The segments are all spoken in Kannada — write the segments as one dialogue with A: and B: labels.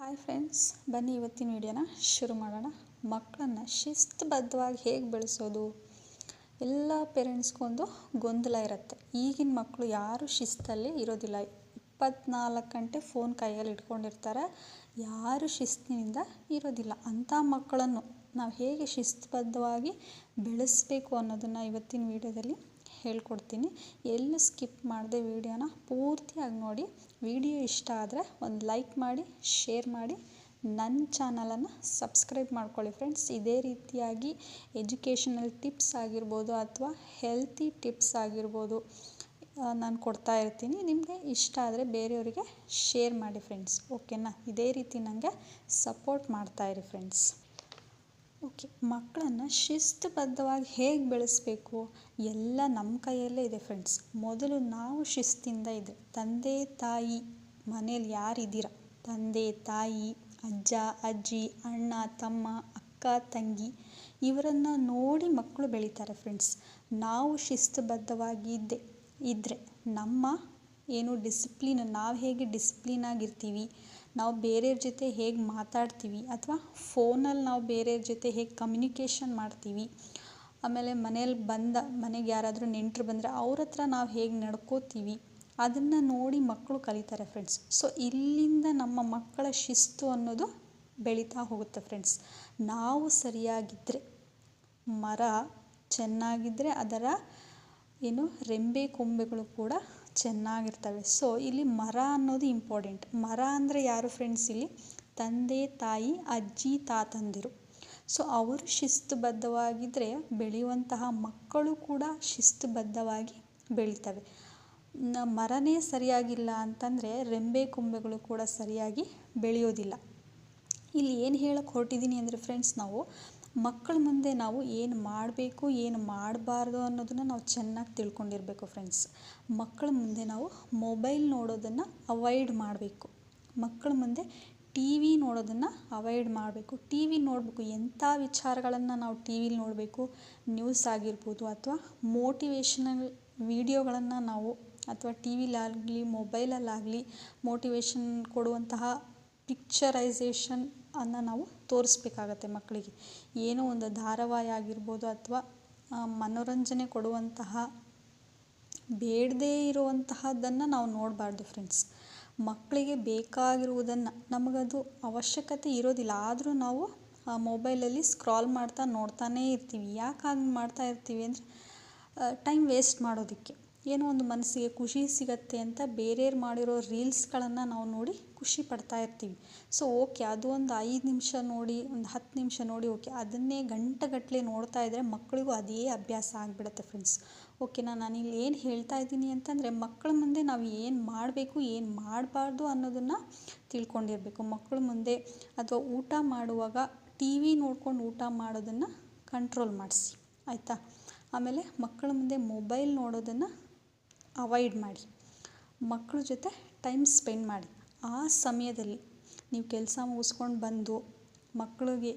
A: ಹಾಯ್ ಫ್ರೆಂಡ್ಸ್ ಬನ್ನಿ ಇವತ್ತಿನ ವಿಡಿಯೋನ ಶುರು ಮಾಡೋಣ. ಮಕ್ಕಳನ್ನು ಶಿಸ್ತುಬದ್ಧವಾಗಿ ಹೇಗೆ ಬೆಳೆಸೋದು? ಎಲ್ಲ ಪೇರೆಂಟ್ಸ್ಗೊಂದು ಗೊಂದಲ ಇರುತ್ತೆ. ಈಗಿನ ಮಕ್ಕಳು ಯಾರು ಶಿಸ್ತಲ್ಲಿ ಇರೋದಿಲ್ಲ. ಇಪ್ಪತ್ನಾಲ್ಕು ಗಂಟೆ ಫೋನ್ ಕೈಯಲ್ಲಿ ಇಟ್ಕೊಂಡಿರ್ತಾರೆ. ಯಾರು ಶಿಸ್ತಿನಿಂದ ಇರೋದಿಲ್ಲ. ಅಂಥ ಮಕ್ಕಳನ್ನು ನಾವು ಹೇಗೆ ಶಿಸ್ತುಬದ್ಧವಾಗಿ ಬೆಳೆಸಬೇಕು ಅನ್ನೋದನ್ನು ಇವತ್ತಿನ ವಿಡಿಯೋದಲ್ಲಿ ಹೇಳ್ಕೊಡ್ತೀನಿ. ಎಲ್ಲೂ ಸ್ಕಿಪ್ ಮಾಡದೆ ವಿಡಿಯೋನ ಪೂರ್ತಿಯಾಗಿ ನೋಡಿ. ವಿಡಿಯೋ ಇಷ್ಟ ಆದರೆ ಒಂದು ಲೈಕ್ ಮಾಡಿ, ಶೇರ್ ಮಾಡಿ. ನನ್ನ ಚಾನಲನ್ನು ಸಬ್ಸ್ಕ್ರೈಬ್ ಮಾಡ್ಕೊಳ್ಳಿ ಫ್ರೆಂಡ್ಸ್. ಇದೇ ರೀತಿಯಾಗಿ ಎಜುಕೇಷನಲ್ ಟಿಪ್ಸ್ ಆಗಿರ್ಬೋದು ಅಥವಾ ಹೆಲ್ತಿ ಟಿಪ್ಸ್ ಆಗಿರ್ಬೋದು ನಾನು ಕೊಡ್ತಾ ಇರ್ತೀನಿ. ನಿಮಗೆ ಇಷ್ಟ ಆದರೆ ಬೇರೆಯವರಿಗೆ ಶೇರ್ ಮಾಡಿ ಫ್ರೆಂಡ್ಸ್. ಓಕೆನಾ? ಇದೇ ರೀತಿ ನನಗೆ ಸಪೋರ್ಟ್ ಮಾಡ್ತಾಯಿರಿ ಫ್ರೆಂಡ್ಸ್. ಓಕೆ, ಮಕ್ಕಳನ್ನು ಶಿಸ್ತುಬದ್ಧವಾಗಿ ಹೇಗೆ ಬೆಳೆಸಬೇಕು? ಎಲ್ಲ ನಮ್ಮ ಕೈಯಲ್ಲೇ ಇದೆ ಫ್ರೆಂಡ್ಸ್ ಮೊದಲು ನಾವು ಶಿಸ್ತಿಂದ ಇದೆ ತಂದೆ, ತಾಯಿ ಮನೇಲಿ ಯಾರಿದ್ದೀರ? ತಂದೆ, ತಾಯಿ, ಅಜ್ಜ, ಅಜ್ಜಿ, ಅಣ್ಣ, ತಮ್ಮ, ಅಕ್ಕ, ತಂಗಿ ಇವರನ್ನು ನೋಡಿ ಮಕ್ಕಳು ಬೆಳೀತಾರೆ ಫ್ರೆಂಡ್ಸ್ ನಾವು ಶಿಸ್ತುಬದ್ಧವಾಗಿದ್ದೆ ಇದ್ದರೆ ನಮ್ಮ ಏನು ಡಿಸಿಪ್ಲಿನ್ ನಾವು ಹೇಗೆ ಡಿಸಿಪ್ಲಿನಾಗಿರ್ತೀವಿ ನಾವು ಬೇರೆಯವ್ರ ಜೊತೆ ಹೇಗೆ ಮಾತಾಡ್ತೀವಿ ಅಥವಾ ಫೋನಲ್ಲಿ ನಾವು ಬೇರೆಯವ್ರ ಜೊತೆ ಹೇಗೆ ಕಮ್ಯುನಿಕೇಷನ್ ಮಾಡ್ತೀವಿ, ಆಮೇಲೆ ಮನೇಲಿ ಬಂದ ಮನೆಗೆ ಯಾರಾದರೂ ನೆಂಟರು ಬಂದರೆ ಅವ್ರ ಹತ್ರ ನಾವು ಹೇಗೆ ನಡ್ಕೋತೀವಿ, ಅದನ್ನು ನೋಡಿ ಮಕ್ಕಳು ಕಲಿತಾರೆ ಫ್ರೆಂಡ್ಸ್ ಸೊ ಇಲ್ಲಿಂದ ನಮ್ಮ ಮಕ್ಕಳ ಶಿಸ್ತು ಅನ್ನೋದು ಬೆಳೀತಾ ಹೋಗುತ್ತೆ ಫ್ರೆಂಡ್ಸ್ ನಾವು ಸರಿಯಾಗಿದ್ದರೆ ಮರ ಚೆನ್ನಾಗಿದ್ದರೆ ಅದರ ಏನು ರೆಂಬೆ ಕೊಂಬೆಗಳು ಕೂಡ ಚೆನ್ನಾಗಿರ್ತವೆ. ಸೊ ಇಲ್ಲಿ ಮರ ಅನ್ನೋದು ಇಂಪಾರ್ಟೆಂಟ್ ಮರ ಅಂದರೆ ಯಾರು ಫ್ರೆಂಡ್ಸ್ ಇಲ್ಲಿ? ತಂದೆ, ತಾಯಿ, ಅಜ್ಜಿ, ತಾತಂದಿರು. ಸೊ ಅವರು ಶಿಸ್ತುಬದ್ಧವಾಗಿದ್ದರೆ ಬೆಳೆಯುವಂತಹ ಮಕ್ಕಳು ಕೂಡ ಶಿಸ್ತುಬದ್ಧವಾಗಿ ಬೆಳೀತವೆ. ಮರನೇ ಸರಿಯಾಗಿಲ್ಲ ಅಂತಂದರೆ ರೆಂಬೆ ಕೊಂಬೆಗಳು ಕೂಡ ಸರಿಯಾಗಿ ಬೆಳೆಯೋದಿಲ್ಲ. ಇಲ್ಲಿ ಏನು ಹೇಳಕ್ಕೆ ಹೊರಟಿದ್ದೀನಿ ಅಂದರೆ ಫ್ರೆಂಡ್ಸ್ ನಾವು ಮಕ್ಕಳ ಮುಂದೆ ನಾವು ಏನು ಮಾಡಬೇಕು, ಏನು ಮಾಡಬಾರ್ದು ಅನ್ನೋದನ್ನು ನಾವು ಚೆನ್ನಾಗಿ ತಿಳ್ಕೊಂಡಿರಬೇಕು ಫ್ರೆಂಡ್ಸ್ ಮಕ್ಕಳ ಮುಂದೆ ನಾವು ಮೊಬೈಲ್ ನೋಡೋದನ್ನು ಅವಾಯ್ಡ್ ಮಾಡಬೇಕು. ಮಕ್ಕಳ ಮುಂದೆ ಟಿ ವಿ ನೋಡೋದನ್ನು ಅವಾಯ್ಡ್ ಮಾಡಬೇಕು. ಟಿ ವಿ ನೋಡಬೇಕು, ಎಂಥ ವಿಚಾರಗಳನ್ನು ನಾವು ಟಿ ವಿಲಿ ನೋಡಬೇಕು? ನ್ಯೂಸ್ ಆಗಿರ್ಬೋದು ಅಥವಾ ಮೋಟಿವೇಶನಲ್ ವಿಡಿಯೋಗಳನ್ನು ನಾವು ಅಥವಾ ಟಿ ವಿಲಾಗಲಿ ಮೊಬೈಲಲ್ಲಾಗಲಿ ಮೋಟಿವೇಶನ್ ಕೊಡುವಂತಹ ಪಿಕ್ಚರೈಸೇಷನ್ ಅನ್ನು ನಾವು ತೋರಿಸ್ಬೇಕಾಗತ್ತೆ ಮಕ್ಕಳಿಗೆ. ಏನೋ ಒಂದು ಧಾರಾವಾಹಿ ಆಗಿರ್ಬೋದು ಅಥವಾ ಮನೋರಂಜನೆ ಕೊಡುವಂತಹ, ಬೇಡದೇ ಇರುವಂತಹದ್ದನ್ನು ನಾವು ನೋಡಬಾರ್ದು ಫ್ರೆಂಡ್ಸ್ ಮಕ್ಕಳಿಗೆ ಬೇಕಾಗಿರುವುದನ್ನು ನಮಗದು ಅವಶ್ಯಕತೆ ಇರೋದಿಲ್ಲ. ಆದರೂ ನಾವು ಮೊಬೈಲಲ್ಲಿ ಸ್ಕ್ರಾಲ್ ಮಾಡ್ತಾ ನೋಡ್ತಾನೇ ಇರ್ತೀವಿ. ಯಾಕೆ ಮಾಡ್ತಾ ಇರ್ತೀವಿ ಅಂದರೆ ಟೈಮ್ ವೇಸ್ಟ್ ಮಾಡೋದಕ್ಕೆ. ಏನೋ ಒಂದು ಮನಸ್ಸಿಗೆ ಖುಷಿ ಸಿಗತ್ತೆ ಅಂತ ಬೇರೆಯವ್ರು ಮಾಡಿರೋ ರೀಲ್ಸ್ಗಳನ್ನು ನಾವು ನೋಡಿ ಖುಷಿ ಪಡ್ತಾ ಇರ್ತೀವಿ. ಸೊ ಓಕೆ ಅದು ಒಂದು ಐದು ನಿಮಿಷ ನೋಡಿ, ಒಂದು ಹತ್ತು ನಿಮಿಷ ನೋಡಿ ಓಕೆ ಅದನ್ನೇ ಗಂಟೆಗಟ್ಟಲೆ ನೋಡ್ತಾ ಇದ್ದರೆ ಮಕ್ಕಳಿಗೂ ಅದೇ ಅಭ್ಯಾಸ ಆಗಿಬಿಡತ್ತೆ ಫ್ರೆಂಡ್ಸ್ ಓಕೆನಾ ನಾನಿಲ್ಲಿ ಏನು ಹೇಳ್ತಾ ಇದ್ದೀನಿ ಅಂತಂದರೆ ಮಕ್ಕಳ ಮುಂದೆ ನಾವು ಏನು ಮಾಡಬೇಕು, ಏನು ಮಾಡಬಾರ್ದು ಅನ್ನೋದನ್ನು ತಿಳ್ಕೊಂಡಿರಬೇಕು. ಮಕ್ಕಳ ಮುಂದೆ ಅಥವಾ ಊಟ ಮಾಡುವಾಗ ಟಿ ವಿ ನೋಡ್ಕೊಂಡು ಊಟ ಮಾಡೋದನ್ನು ಕಂಟ್ರೋಲ್ ಮಾಡಿಸಿ. ಆಯಿತಾ? ಆಮೇಲೆ ಮಕ್ಕಳ ಮುಂದೆ ಮೊಬೈಲ್ ನೋಡೋದನ್ನು ಅವಾಯ್ಡ್ ಮಾಡಿ. ಮಕ್ಕಳ ಜೊತೆ ಟೈಮ್ ಸ್ಪೆಂಡ್ ಮಾಡಿ. ಆ ಸಮಯದಲ್ಲಿ ನೀವು ಕೆಲಸ ಮುಗಿಸ್ಕೊಂಡು ಬಂದು ಮಕ್ಕಳಿಗೆ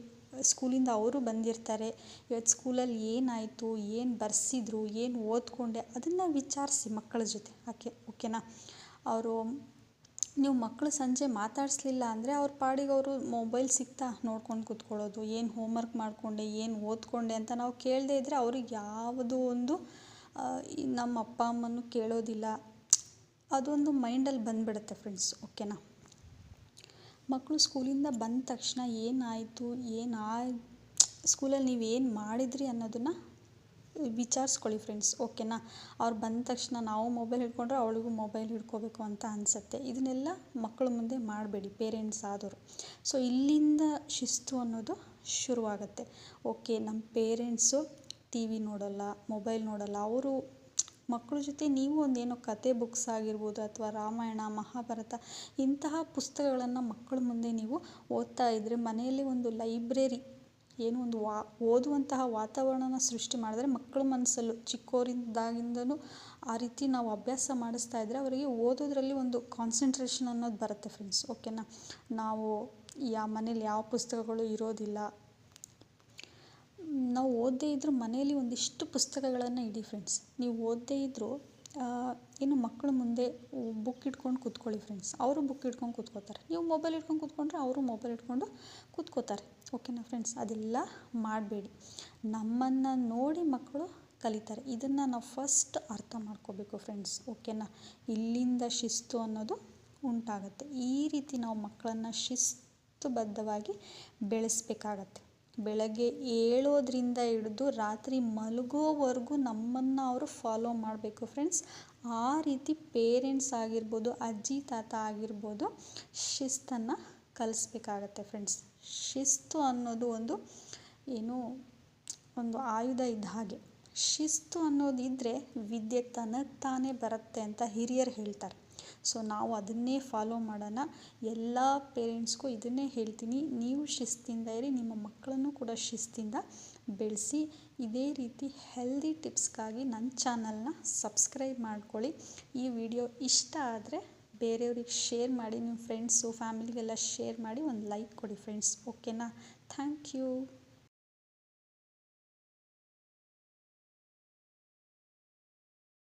A: ಸ್ಕೂಲಿಂದ ಅವರು ಬಂದಿರ್ತಾರೆ. ಇವತ್ತು ಸ್ಕೂಲಲ್ಲಿ ಏನಾಯಿತು, ಏನು ಬರ್ಸಿದ್ರು, ಏನು ಓದ್ಕೊಂಡೆ ಅದನ್ನು ವಿಚಾರಿಸಿ ಮಕ್ಕಳ ಜೊತೆ. ಓಕೆ, ಓಕೆನಾ? ಅವರು, ನೀವು ಮಕ್ಕಳು ಸಂಜೆ ಮಾತಾಡಿಸ್ಲಿಲ್ಲ ಅಂದರೆ ಅವ್ರ ಪಾಡಿಗೆ ಅವರು ಮೊಬೈಲ್ ಸಿಗ್ತಾ ನೋಡ್ಕೊಂಡು ಕೂತ್ಕೊಳ್ಳೋದು. ಏನು ಹೋಮ್ವರ್ಕ್ ಮಾಡಿಕೊಂಡೆ, ಏನು ಓದ್ಕೊಂಡೆ ಅಂತ ನಾವು ಕೇಳದೇ ಇದ್ದರೆ ಅವ್ರಿಗೆ ಯಾವುದೋ ಒಂದು ನಮ್ಮ ಅಪ್ಪ ಅಮ್ಮನೂ ಕೇಳೋದಿಲ್ಲ. ಅದೊಂದು ಮೈಂಡಲ್ಲಿ ಬಂದುಬಿಡುತ್ತೆ ಫ್ರೆಂಡ್ಸ್ ಓಕೆನಾ ಮಕ್ಕಳು ಸ್ಕೂಲಿಂದ ಬಂದ ತಕ್ಷಣ ಏನಾಯಿತು ಏನು ಆ ಸ್ಕೂಲಲ್ಲಿ ನೀವು ಏನು ಮಾಡಿದ್ರಿ ಅನ್ನೋದನ್ನು ವಿಚಾರಿಸ್ಕೊಳ್ಳಿ ಫ್ರೆಂಡ್ಸ್ ಓಕೆನಾ ಅವ್ರು ಬಂದ ತಕ್ಷಣ ನಾವು ಮೊಬೈಲ್ ಹಿಡ್ಕೊಂಡ್ರೆ ಅವಳಿಗೂ ಮೊಬೈಲ್ ಹಿಡ್ಕೋಬೇಕು ಅಂತ ಅನಿಸುತ್ತೆ. ಇದನ್ನೆಲ್ಲ ಮಕ್ಕಳ ಮುಂದೆ ಮಾಡಬೇಡಿ ಪೇರೆಂಟ್ಸ್ ಆದವರು ಸೊ ಇಲ್ಲಿಂದ ಶಿಸ್ತು ಅನ್ನೋದು ಶುರುವಾಗುತ್ತೆ. ಓಕೆ ನಮ್ಮ ಪೇರೆಂಟ್ಸು ಟಿ ವಿ ನೋಡೋಲ್ಲ, ಮೊಬೈಲ್ ನೋಡೋಲ್ಲ, ಅವರು ಮಕ್ಕಳ ಜೊತೆ ನೀವು ಒಂದೇನೋ ಕತೆ ಬುಕ್ಸ್ ಆಗಿರ್ಬೋದು ಅಥವಾ ರಾಮಾಯಣ, ಮಹಾಭಾರತ ಇಂತಹ ಪುಸ್ತಕಗಳನ್ನು ಮಕ್ಕಳ ಮುಂದೆ ನೀವು ಓದ್ತಾ ಇದ್ದರೆ ಮನೆಯಲ್ಲಿ ಒಂದು ಲೈಬ್ರರಿ, ಏನೋ ಒಂದು ವಾ, ಓದುವಂತಹ ವಾತಾವರಣನ ಸೃಷ್ಟಿ ಮಾಡಿದ್ರೆ ಮಕ್ಕಳ ಮನಸ್ಸಲ್ಲೂ ಚಿಕ್ಕವರಿಂದಾಗಿಂದಲೂ ಆ ರೀತಿ ನಾವು ಅಭ್ಯಾಸ ಮಾಡಿಸ್ತಾ ಇದ್ದರೆ ಅವರಿಗೆ ಓದೋದ್ರಲ್ಲಿ ಒಂದು ಕಾನ್ಸಂಟ್ರೇಷನ್ ಅನ್ನೋದು ಬರುತ್ತೆ ಫ್ರೆಂಡ್ಸ್ ಓಕೆನಾ ನಾವು ಯಾ ಮನೇಲಿ ಯಾವ ಪುಸ್ತಕಗಳು ಇರೋದಿಲ್ಲ ನಾವು ಓದದೇ ಇದ್ದರೂ ಮನೆಯಲ್ಲಿ ಒಂದಿಷ್ಟು ಪುಸ್ತಕಗಳನ್ನು ಇಡಿ ಫ್ರೆಂಡ್ಸ್ ನೀವು ಓದದೇ ಇದ್ದರೂ ಏನು ಮಕ್ಕಳ ಮುಂದೆ ಬುಕ್ ಇಟ್ಕೊಂಡು ಕೂತ್ಕೊಳ್ಳಿ ಫ್ರೆಂಡ್ಸ್ ಅವರು ಬುಕ್ ಇಟ್ಕೊಂಡು ಕೂತ್ಕೋತಾರೆ ನೀವು ಮೊಬೈಲ್ ಇಟ್ಕೊಂಡು ಕೂತ್ಕೊಂಡ್ರೆ ಅವರು ಮೊಬೈಲ್ ಇಟ್ಕೊಂಡು ಕೂತ್ಕೋತಾರೆ ಓಕೆನಾ ಫ್ರೆಂಡ್ಸ್ ಅದೆಲ್ಲ ಮಾಡಬೇಡಿ. ನಮ್ಮನ್ನು ನೋಡಿ ಮಕ್ಕಳು ಕಲಿತಾರೆ. ಇದನ್ನು ನಾವು ಫಸ್ಟ್ ಅರ್ಥ ಮಾಡ್ಕೋಬೇಕು ಫ್ರೆಂಡ್ಸ್ ಓಕೆನಾ ಇಲ್ಲಿಂದ ಶಿಸ್ತು ಅನ್ನೋದು ಉಂಟಾಗತ್ತೆ. ಈ ರೀತಿ ನಾವು ಮಕ್ಕಳನ್ನು ಶಿಸ್ತುಬದ್ಧವಾಗಿ ಬೆಳೆಸಬೇಕಾಗತ್ತೆ. ಬೆಳಗ್ಗೆ ಏಳೋದ್ರಿಂದ ಹಿಡ್ದು ರಾತ್ರಿ ಮಲಗೋವರೆಗೂ ನಮ್ಮನ್ನು ಅವರು ಫಾಲೋ ಮಾಡಬೇಕು ಫ್ರೆಂಡ್ಸ್ ಆ ರೀತಿ ಪೇರೆಂಟ್ಸ್ ಆಗಿರ್ಬೋದು, ಅಜ್ಜಿ, ತಾತ ಆಗಿರ್ಬೋದು, ಶಿಸ್ತನ್ನು ಕಲಿಸ್ಬೇಕಾಗತ್ತೆ ಫ್ರೆಂಡ್ಸ್ ಶಿಸ್ತು ಅನ್ನೋದು ಒಂದು ಏನು, ಒಂದು ಆಯುಧ ಇದ್ದ ಹಾಗೆ. ಶಿಸ್ತು ಅನ್ನೋದಿದ್ದರೆ ವಿದ್ಯೆ ತನಗ್ತಾನೇ ಬರುತ್ತೆ ಅಂತ ಹಿರಿಯರು ಹೇಳ್ತಾರೆ. ಸೊ ನಾವು ಅದನ್ನೇ ಫಾಲೋ ಮಾಡೋಣ. ಎಲ್ಲ ಪೇರೆಂಟ್ಸ್ಗೂ ಇದನ್ನೇ ಹೇಳ್ತೀನಿ. ನೀವು ಶಿಸ್ತಿಂದ ಇರಿ, ನಿಮ್ಮ ಮಕ್ಕಳನ್ನು ಕೂಡ ಶಿಸ್ತಿಂದ ಬೆಳೆಸಿ. ಇದೇ ರೀತಿ ಹೆಲ್ದಿ ಟಿಪ್ಸ್ಗಾಗಿ ನನ್ನ ಚಾನಲ್ನ ಸಬ್ಸ್ಕ್ರೈಬ್ ಮಾಡ್ಕೊಳ್ಳಿ. ಈ ವಿಡಿಯೋ ಇಷ್ಟ ಆದರೆ ಬೇರೆಯವ್ರಿಗೆ ಶೇರ್ ಮಾಡಿ, ನಿಮ್ಮ ಫ್ರೆಂಡ್ಸು ಫ್ಯಾಮಿಲಿಗೆಲ್ಲ ಶೇರ್ ಮಾಡಿ, ಒಂದು ಲೈಕ್ ಕೊಡಿ ಫ್ರೆಂಡ್ಸ್ ಓಕೆನಾ ಥ್ಯಾಂಕ್ ಯು